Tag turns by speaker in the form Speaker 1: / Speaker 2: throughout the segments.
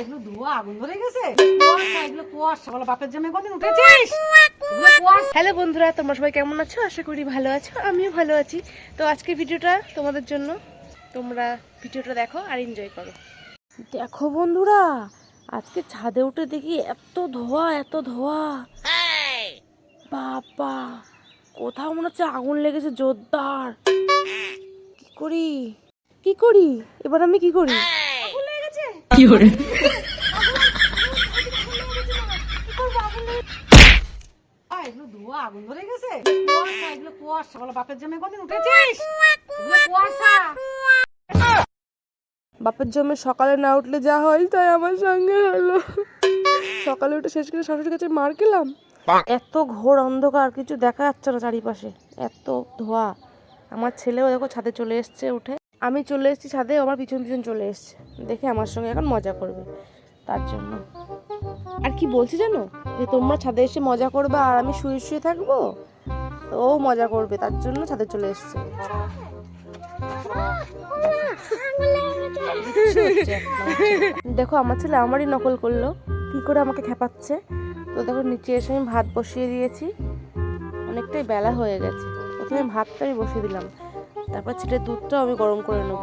Speaker 1: এগুলো ধোয়া আগুন ধরে গেছে? কুয়াশা এগুলো কুয়াশা। বলো বাপের জামাই কদিন উঠেছিস?
Speaker 2: হ্যালো বন্ধুরা তোমরা সবাই কেমন আছো? আশা করি ভালো আছো আমিও ভালো আছি। তো আজকে ভিডিওটা তোমাদের জন্য তোমরা ভিডিওটা দেখো আর এনজয় করো। দেখো বন্ধুরা আজকে ছাদে উঠে দেখি এত ধোয়া এত ধোয়া। বাবা কোথাও মনে হচ্ছে আগুন লেগেছে জোরদার। কি করি? কি করি? এবার আমি কি করি?
Speaker 1: আয়, এগুলো ধোয়া আগুন ধরে গেছে? কুয়াশা এগুলো কুয়াশা। বলো বাপের জামাই কদিন উঠেছিস? কুয়াশা।
Speaker 2: বাপের জন্য সকালে না উঠলে যা হয় তাই আমার সঙ্গে হলো। সকালে উঠে শেষ করে শাশুড়ির কাছে মার খেলাম। এত ঘোর অন্ধকার কিছু দেখা যাচ্ছে না চারিপাশে। এত ধোয়া। আমার ছেলেও দেখো ছাদে চলে এসছে উঠে। আমি চলে এসেছি ছাদে আমার পিছন পিছন চলে এসছে। দেখে আমার সঙ্গে এখন মজা করবে, তার জন্য। আর কি বলছি জানো? যে তোমরা ছাদে এসে মজা করবে আর আমি শুয়ে শুয়ে থাকব ও মজা করবে, তার জন্য ছাদে চলে এসছে। দেখো, আমার ছেলে আমারই নকল করল, কি করে আমাকে খেপাচ্ছে? তো দেখো, নিচে এসে আমি ভাত বসিয়ে দিয়েছি, অনেকটাই বেলা হয়ে গেছে। প্রথমে ভাতটা আমি বসিয়ে দিলাম। তারপর ছেলের দুধটাও আমি গরম করে নেব।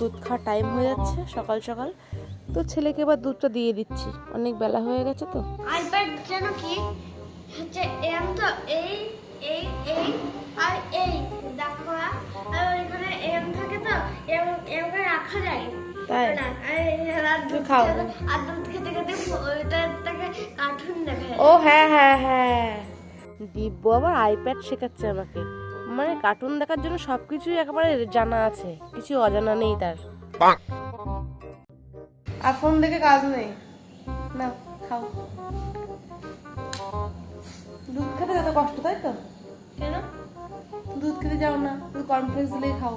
Speaker 2: দুধ খাওয়ার টাইম হয়ে যাচ্ছে সকাল সকাল। তো ছেলেকে এবার দুধটা দিয়ে দিচ্ছি। অনেক বেলা হয়ে গেছে তো।
Speaker 3: আইপ্যাড যেন কি? হচ্ছে এম তো এই এই এই আর এই দেখো আর ওইখানে এম থাকে তো এম এম রাখা যায়।
Speaker 2: তাই? খাও।
Speaker 3: আর দুধ খেতে খেতে ওইটা থেকে কার্টুন দেখা যায়
Speaker 2: ও হ্যাঁ হ্যাঁ হ্যাঁ। দিব্য আবার আইপ্যাড শেখাচ্ছে আমাকে। মানে কার্টুন দেখার জন্য সব কিছুই একেবারে জানা আছে। কিছু অজানা নেই তার। আর ফোন দেখে কাজ নেই। না খাও। দুধ খেতে যত কষ্ট তাই তো?
Speaker 3: কেন?
Speaker 2: দুধ খেতে যাও না দুধ কর্নফ্লেক্স দিলেই খাও।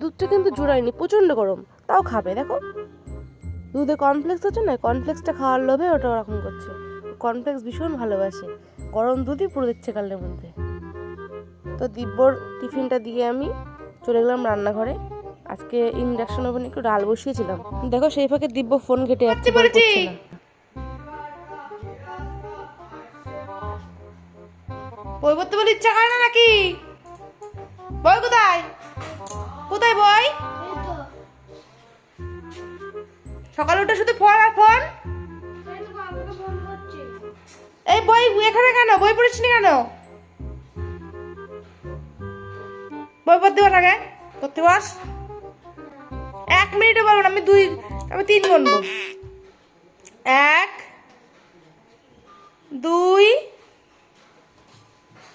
Speaker 2: দুধটা কিন্তু জোড়ায়নি প্রচণ্ড গরম। তাও খাবে দেখো। দুধে কর্নফ্লেক্স আছে না কর্নফ্লেক্সটা খাওয়ার লোভে ওটা ওরকম করছে। কর্নফ্লেক্স ভীষণ ভালোবাসে। গরম দুধই পুরো দিচ্ছে কালের মধ্যে। তো দিব্যর টিফিনটা দিয়ে আমি চলে গেলাম রান্নাঘরে। আজকে ইন্ডাকশন ওভেনে একটু ডাল বসিয়েছিলাম। দেখো সেই ফাঁকে দিব্য ফোন ঘেটে যাচ্ছে না। বই পড়তে বলে ইচ্ছা করে না নাকি? বই কোথায়? কোথায় বই? সকালে উঠে শুধু ফোন আর ফোন?
Speaker 3: এই তো আমাকে ফোন করছে।
Speaker 2: এই বই এখানে কেন? বই পড়িস নি কেন? বই পড়তে বস আগে পড়তে বস। এক মিনিটে বলব না আমি দুই আমি তিন গুনবো এক দুই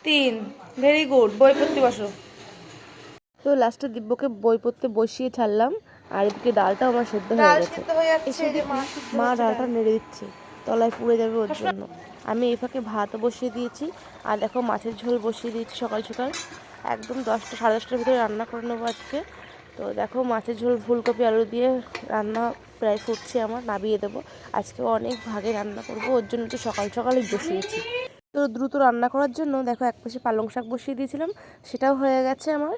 Speaker 2: তিন। ভেরি গুড বই পড়তে বসো। তো লাস্টে দিব্যকে বই পড়তে বসিয়ে ছাড়লাম আর এদিকে ডালটা আমার সেদ্ধ হয়ে গেছে। মা ডালটা নেড়ে দিচ্ছে তলায় পুড়ে যাবে ওর জন্য। আমি এই ফাঁকে ভাতও বসিয়ে দিয়েছি। আর দেখো মাছের ঝোল বসিয়ে দিয়েছি সকাল সকাল। একদম দশটা, সাড়ে দশটার ভিতরে রান্না করে নেব আজকে। তো দেখো মাছের ঝোল, ফুলকপি, আলু দিয়ে রান্না প্রায় ফুটছে আমার নাবিয়ে দেবো। আজকে অনেক ভাগে রান্না করব, ওর জন্য তো সকাল সকালই বসিয়েছি। তো দ্রুত রান্না করার জন্য দেখো এক পাশে পালং শাক বসিয়ে দিয়েছিলাম, সেটাও হয়ে গেছে আমার।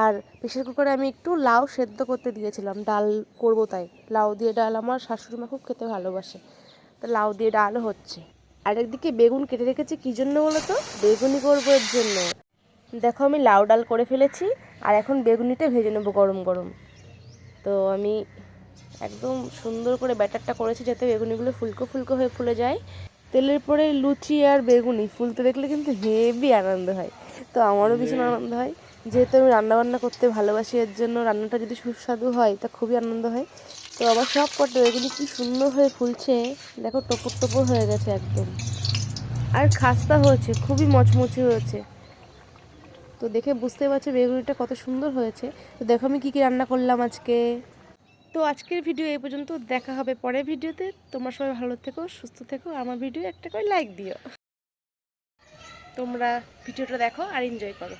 Speaker 2: আর প্রেশার কুকারে আমি একটু লাউ সেদ্ধ করতে দিয়েছিলাম, ডাল করব তাই। লাউ দিয়ে ডাল আমার শাশুড়ি মা খুব খেতে ভালোবাসে। তো লাউ দিয়ে ডালও হচ্ছে। আর একদিকে বেগুন কেটে রেখেছি কী জন্য বলো তো? বেগুনি করব এর জন্য। দেখো আমি লাউ ডাল করে ফেলেছি আর এখন বেগুনিটা ভেজে নেব গরম গরম। তো আমি একদম সুন্দর করে ব্যাটারটা করেছি যাতে বেগুনিগুলো ফুলকো ফুলকো হয়ে ফুলে যায়। তেলের পরে লুচি আর বেগুনি ফুলতে দেখলে কিন্তু হেভি আনন্দ হয়। তো আমারও ভীষণ আনন্দ হয়। যেহেতু আমি রান্নাবান্না করতে ভালোবাসি, এর জন্য রান্নাটা যদি সুস্বাদু হয়, তা খুবই আনন্দ হয়। তো আবার সব কটা বেগুনি কি সুন্দর হয়ে ফুলছে, দেখো টপর টপর হয়ে গেছে একদম। আর খাস্তা হয়েছে, খুবই মচমচে হয়েছে। তো দেখে বুঝতে পারছ বেগুনিটা কত সুন্দর হয়েছে। তো দেখো আমি কী কী রান্না করলাম আজকে। তো আজকের ভিডিও এই পর্যন্ত, দেখা হবে পরের ভিডিওতে। তোমরা সবাই ভালো থেকো, সুস্থ থেকো, আমার ভিডিও একটা করে লাইক দিও। তোমরা ভিডিওটা দেখো আর এনজয় করো।